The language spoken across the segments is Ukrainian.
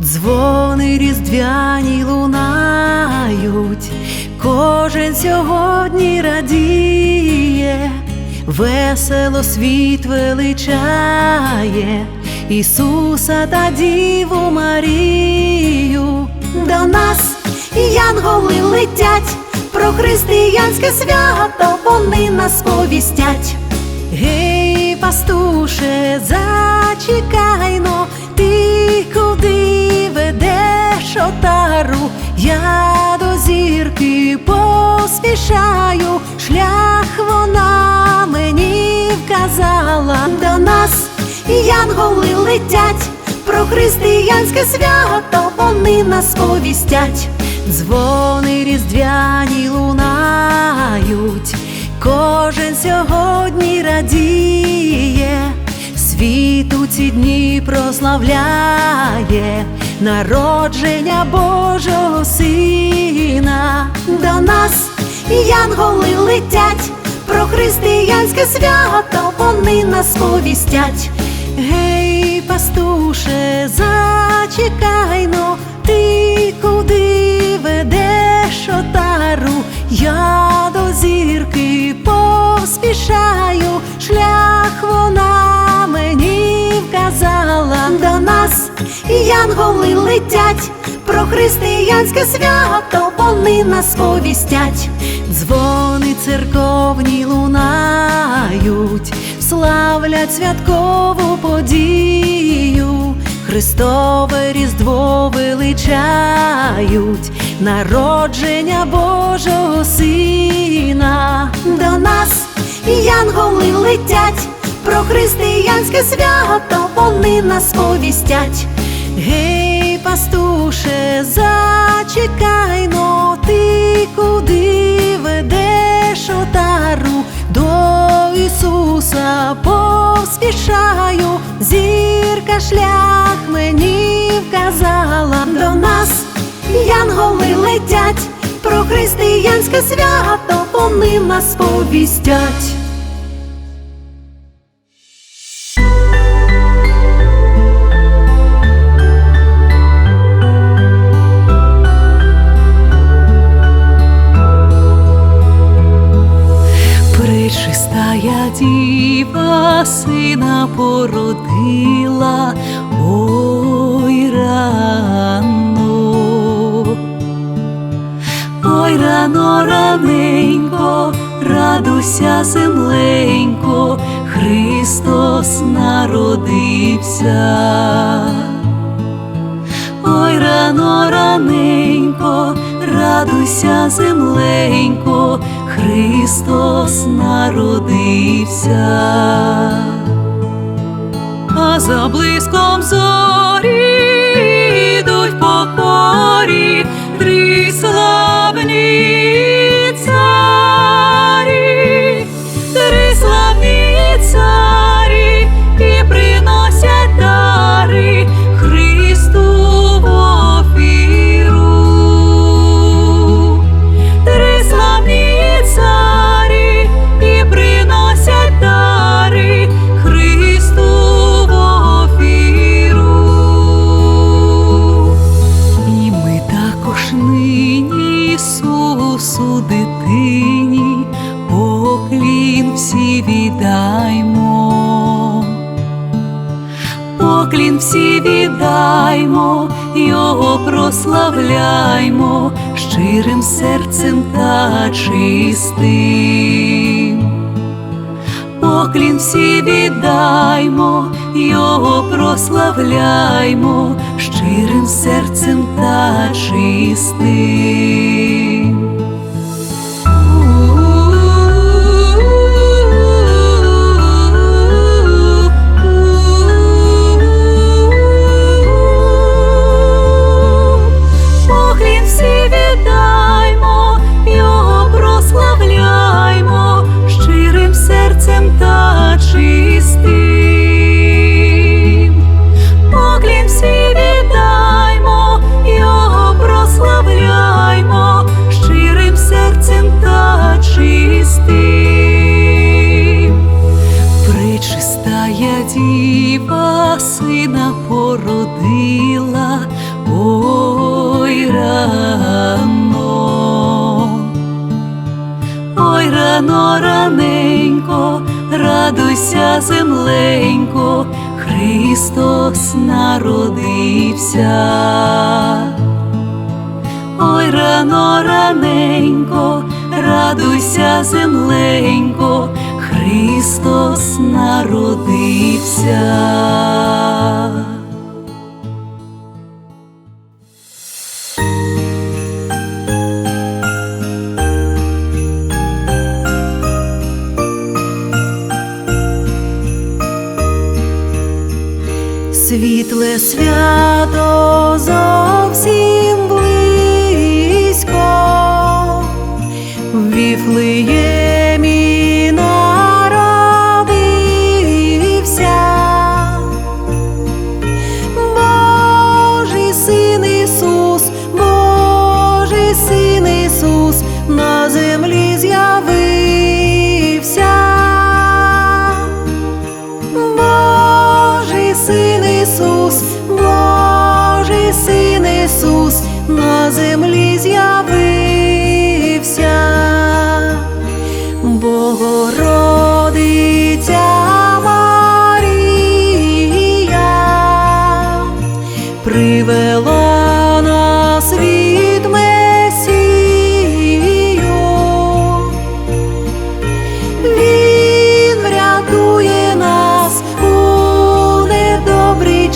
Дзвони різдвяні лунають, кожен сьогодні радіє, весело світ величає, Ісуса та Діву Марію. До нас янголи летять, про християнське свято вони нас повістять. Гей, пастуше, зачекайно, ти куди ведеш отару? Я до зірки поспішаю, шлях вона мені вказала. До нас янголи летять, про християнське свято вони нас повістять. Дзвони різдвяні лунають, кожен сьогодні радіє, світ у ці дні прославляє народження Божого Сина. До нас янголи летять, про християнське свято вони нас повістять. Пастуше, зачекайно, ти куди ведеш отару? Я до зірки поспішаю, шлях вона мені вказала. До нас янголи летять, про християнське свято вони нас повістять. Дзвони церковні лунають, славлять святкову подію, Христове Різдво величають, народження Божого Сина. До нас янголи летять, про християнське свято вони нас повістять. Гей, пастуше, зачекайно, ти куди ведеш отару? До Ісуса поспішаю, зірка шлях мені вказала. До нас, янголи летять, про християнське свято вони нас повістять. Раненько, радуйся, земленько, Христос народився. Ой, рано раненько, радуйся, земленько, Христос народився. А за блиском зорі Поклін всі віддаймо, Його прославляймо щирим серцем та чистим. Поклін всі віддаймо, Його прославляймо щирим серцем та чистим. Діва сина породила, ой рано, ой рано раненько, радуйся, земленько, Христос народився. Ой, рано раненько, радуйся, земленько, Христос народився. Світле свято зовсім близько, в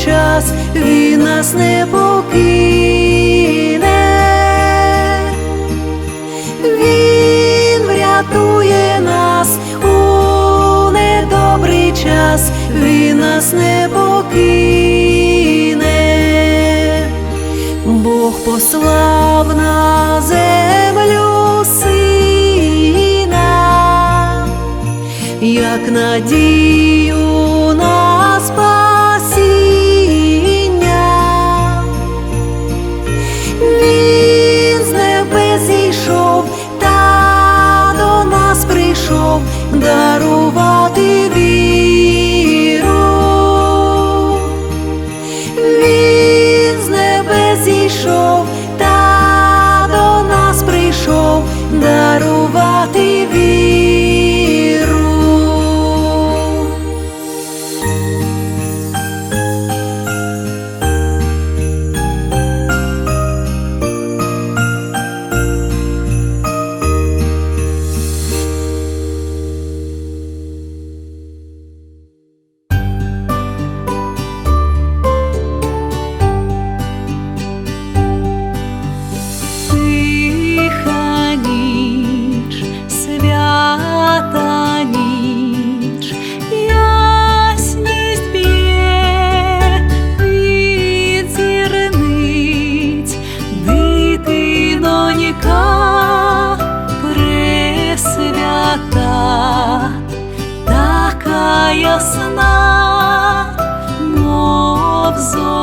час, він нас не покине. Він врятує нас у недобрий час, він нас не покине. Бог послав на землю як надію прийшов дарувати віру. ясна, мов зоря.